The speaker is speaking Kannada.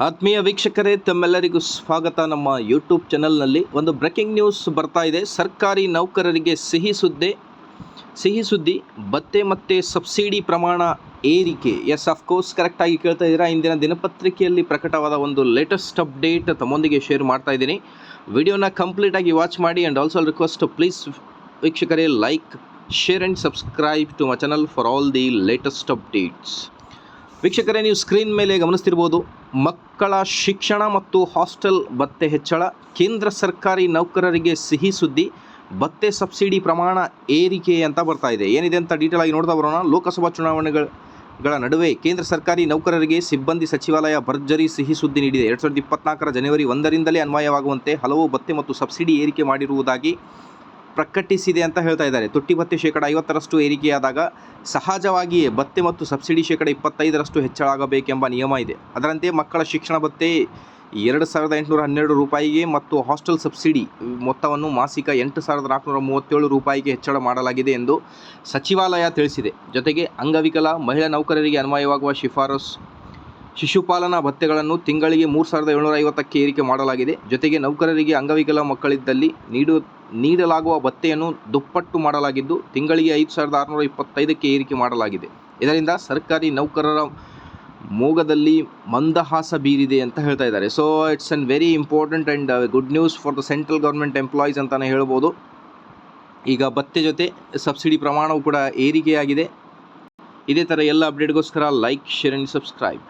ಆತ್ಮೀಯ ವೀಕ್ಷಕರೇ, ತಮ್ಮೆಲ್ಲರಿಗೂ ಸ್ವಾಗತ. ನಮ್ಮ ಯೂಟ್ಯೂಬ್ ಚಾನಲ್ನಲ್ಲಿ ಒಂದು ಬ್ರೇಕಿಂಗ್ ನ್ಯೂಸ್ ಬರ್ತಾ ಇದೆ. ಸರ್ಕಾರಿ ನೌಕರರಿಗೆ ಸಿಹಿ ಸುದ್ದಿ. ಸಿಹಿ ಸುದ್ದಿ ಭತ್ತೆ ಮತ್ತು ಸಬ್ಸಿಡಿ ಪ್ರಮಾಣ ಏರಿಕೆ. ಎಸ್ ಅಫ್ಕೋರ್ಸ್ ಕರೆಕ್ಟಾಗಿ ಕೇಳ್ತಾ ಇದ್ದೀರಾ. ಇಂದಿನ ದಿನಪತ್ರಿಕೆಯಲ್ಲಿ ಪ್ರಕಟವಾದ ಒಂದು ಲೇಟೆಸ್ಟ್ ಅಪ್ಡೇಟ್ ತಮ್ಮೊಂದಿಗೆ ಶೇರ್ ಮಾಡ್ತಾ ಇದ್ದೀನಿ. ವಿಡಿಯೋನ ಕಂಪ್ಲೀಟಾಗಿ ವಾಚ್ ಮಾಡಿ ಆ್ಯಂಡ್ ಆಲ್ಸೋ ರಿಕ್ವೆಸ್ಟ್ ಪ್ಲೀಸ್ ವೀಕ್ಷಕರೇ like share and subscribe to my channel for all the latest updates ವೀಕ್ಷಕರೇ, ನೀವು ಸ್ಕ್ರೀನ್ ಮೇಲೆ ಗಮನಿಸ್ತಿರ್ಬೋದು, ಮಕ್ಕಳ ಶಿಕ್ಷಣ ಮತ್ತು ಹಾಸ್ಟೆಲ್ ಭತ್ತೆ ಹೆಚ್ಚಳ, ಕೇಂದ್ರ ಸರ್ಕಾರಿ ನೌಕರರಿಗೆ ಸಿಹಿ ಸುದ್ದಿ, ಭತ್ತೆ ಸಬ್ಸಿಡಿ ಪ್ರಮಾಣ ಏರಿಕೆ ಅಂತ ಬರ್ತಾ ಇದೆ. ಏನಿದೆ ಅಂತ ಡೀಟೇಲ್ ಆಗಿ ನೋಡ್ತಾ ಬರೋಣ. ಲೋಕಸಭಾ ಚುನಾವಣೆಗಳ ಗಳ ನಡುವೆ ಕೇಂದ್ರ ಸರ್ಕಾರಿ ನೌಕರರಿಗೆ ಸಿಬ್ಬಂದಿ ಸಚಿವಾಲಯ ಭರ್ಜರಿ ಸಿಹಿ ಸುದ್ದಿ ನೀಡಿದೆ. ಎರಡು ಸಾವಿರದ ಇಪ್ಪತ್ನಾಲ್ಕರ ಜನವರಿ ಒಂದರಿಂದಲೇ ಅನ್ವಯವಾಗುವಂತೆ ಹಲವು ಭತ್ತೆ ಮತ್ತು ಸಬ್ಸಿಡಿ ಏರಿಕೆ ಮಾಡಿರುವುದಾಗಿ ಪ್ರಕಟಿಸಿದೆ ಅಂತ ಹೇಳ್ತಾ ಇದ್ದಾರೆ. ತೊಟ್ಟಿ ಭತ್ತೆ ಶೇಕಡ ಐವತ್ತರಷ್ಟು ಏರಿಕೆಯಾದಾಗ ಸಹಜವಾಗಿಯೇ ಭತ್ತೆ ಮತ್ತು ಸಬ್ಸಿಡಿ ಶೇಕಡ ಇಪ್ಪತ್ತೈದರಷ್ಟು ಹೆಚ್ಚಳ ಆಗಬೇಕೆಂಬ ನಿಯಮ ಇದೆ. ಅದರಂತೆ ಮಕ್ಕಳ ಶಿಕ್ಷಣ ಭತ್ತೆ ಎರಡು ಸಾವಿರದ ಎಂಟುನೂರ ಹನ್ನೆರಡು ರೂಪಾಯಿಗೆ ಮತ್ತು ಹಾಸ್ಟೆಲ್ ಸಬ್ಸಿಡಿ ಮೊತ್ತವನ್ನು ಮಾಸಿಕ ಎಂಟು ಸಾವಿರದ ನಾಲ್ಕುನೂರ ಮೂವತ್ತೇಳು ರೂಪಾಯಿಗೆ ಹೆಚ್ಚಳ ಮಾಡಲಾಗಿದೆ ಎಂದು ಸಚಿವಾಲಯ ತಿಳಿಸಿದೆ. ಜೊತೆಗೆ ಅಂಗವಿಕಲ, ಮಹಿಳಾ ನೌಕರರಿಗೆ ಅನ್ವಯವಾಗುವ ಶಿಫಾರಸ್, ಶಿಶುಪಾಲನಾ ಭತ್ತೆಗಳನ್ನು ತಿಂಗಳಿಗೆ ಮೂರು ಸಾವಿರದ ಏಳ್ನೂರ ಐವತ್ತಕ್ಕೆ ಏರಿಕೆ ಮಾಡಲಾಗಿದೆ. ಜೊತೆಗೆ ನೌಕರರಿಗೆ ಅಂಗವಿಕಲ ಮಕ್ಕಳಿದ್ದಲ್ಲಿ ನೀಡು ನೀಡಲಾಗುವ ಭತ್ತೆಯನ್ನು ದುಪ್ಪಟ್ಟು ಮಾಡಲಾಗಿದ್ದು, ತಿಂಗಳಿಗೆ ಐದು ಸಾವಿರದ ಆರುನೂರ ಇಪ್ಪತ್ತೈದಕ್ಕೆ ಏರಿಕೆ ಮಾಡಲಾಗಿದೆ. ಇದರಿಂದ ಸರ್ಕಾರಿ ನೌಕರರ ಮೋಗದಲ್ಲಿ ಮಂದಹಾಸ ಬೀರಿದೆ ಅಂತ ಹೇಳ್ತಾ ಇದ್ದಾರೆ. So it's an very important and good news for the central government employees ಅಂತಲೇ ಹೇಳ್ಬೋದು. ಈಗ ಭತ್ತೆ ಜೊತೆ ಸಬ್ಸಿಡಿ ಪ್ರಮಾಣವು ಕೂಡ ಏರಿಕೆಯಾಗಿದೆ. ಇದೇ ಥರ ಎಲ್ಲ ಅಪ್ಡೇಟ್ಗೋಸ್ಕರ ಲೈಕ್ ಶೇರ್ ಆ್ಯಂಡ್ ಸಬ್ಸ್ಕ್ರೈಬ್